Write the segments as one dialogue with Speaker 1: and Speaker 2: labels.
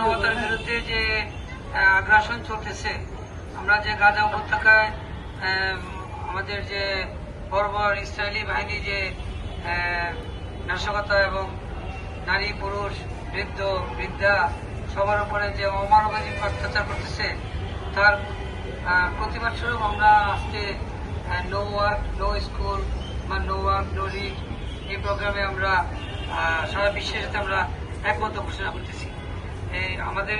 Speaker 1: মানবতার বিরুদ্ধে যে আগ্রাসন চলতেছে, আমরা যে গাজা উপত্যকায় আমাদের যে বড় ইসরায়েলি বাহিনী যে নাশকতা এবং নারী, পুরুষ, বৃদ্ধ, বৃদ্ধা, সবার উপরে যে অমানবাধিক অত্যাচার করতেছে, তার প্রতিবাদ স্বরূপ আমরা আজকে নো ওয়ার্ক নো স্কুল বা নো ওয়ার্ক নো রিড এই প্রোগ্রামে আমরা সারা বিশ্বের সাথে আমরা একমত ঘোষণা করতেছি। আমাদের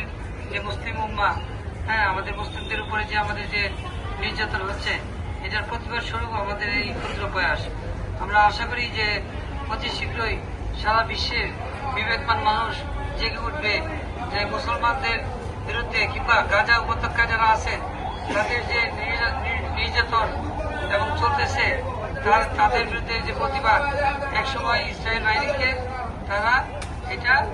Speaker 1: যে মুসলিম উম্মা হ্যাঁ আমাদের মুসলিমদের উপরে যে আমাদের যে নির্যাতন হচ্ছে, এটার প্রতিবাদ স্বরূপ আমাদের এই ক্ষুদ্র প্রয়াস। আমরা আশা করি যে অতি শীঘ্রই সারা বিশ্বের বিবেকমান মানুষ জেগে উঠবে যে মুসলমানদের বিরুদ্ধে কিংবা গাজা উপত্যকা যারা আছে, তাদের যে নির্যা- নির্যাতন এবং চলতেছে তাদের বিরুদ্ধে যে প্রতিবাদ, একসময় ইসরায়েল বাহিনীকে তারা এটা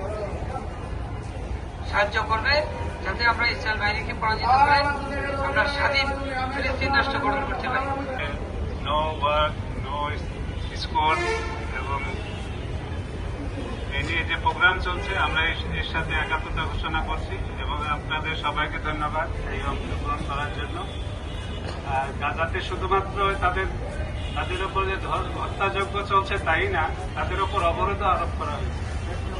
Speaker 1: সাহায্য করবে যাতে আমরা ইসরায়েল বাহিনীকে পরাজিত করে আমরা স্বাধীন ফিলিস্তিন রাষ্ট্র গঠন করতে পারি।
Speaker 2: নো ওয়ার্ক নো স্কুল এবং এই নিয়ে যে প্রোগ্রাম চলছে, আমরা এর- সাথে একাত্মতা ঘোষণা করছি এবং আপনাদের সবাইকে ধন্যবাদ এই অংশগ্রহণ করার জন্য। আর গাজাতে শুধুমাত্র তাদের তাদের উপর যে হত্যাযজ্ঞ চলছে তাই না, তাদের উপর অবরোধ আরোপ করা হয়েছে।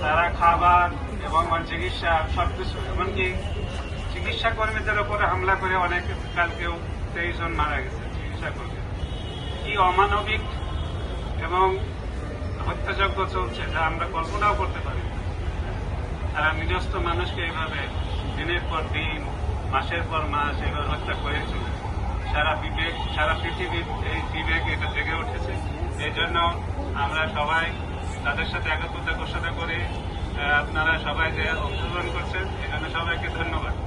Speaker 2: তারা খাবার এবং চিকিৎসা সবকিছু। এমনকি চিকিৎসা কর্মীদের উপরে হামলা করে অনেক, কালকেও তেইশ জন মারা গেছে চিকিৎসা কর্মী কি অমানবিক এবং হত্যাযজ্ঞ চলছে যা আমরা কল্পনাও করতে পারি তারা নিজস্ব মানুষকে এইভাবে দিনের পর দিন, মাসের পর মাস এইভাবে হত্যা করে চলেছে সারা বিবেক, সারা পৃথিবীর এই বিবেক এটা জেগে উঠেছে। এই জন্য আমরা সবাই তাদের সাথে একত্রতা ঘোষণা করে আপনারা সবাই যে অংশগ্রহণ করছেন। এখানে সবাইকে ধন্যবাদ।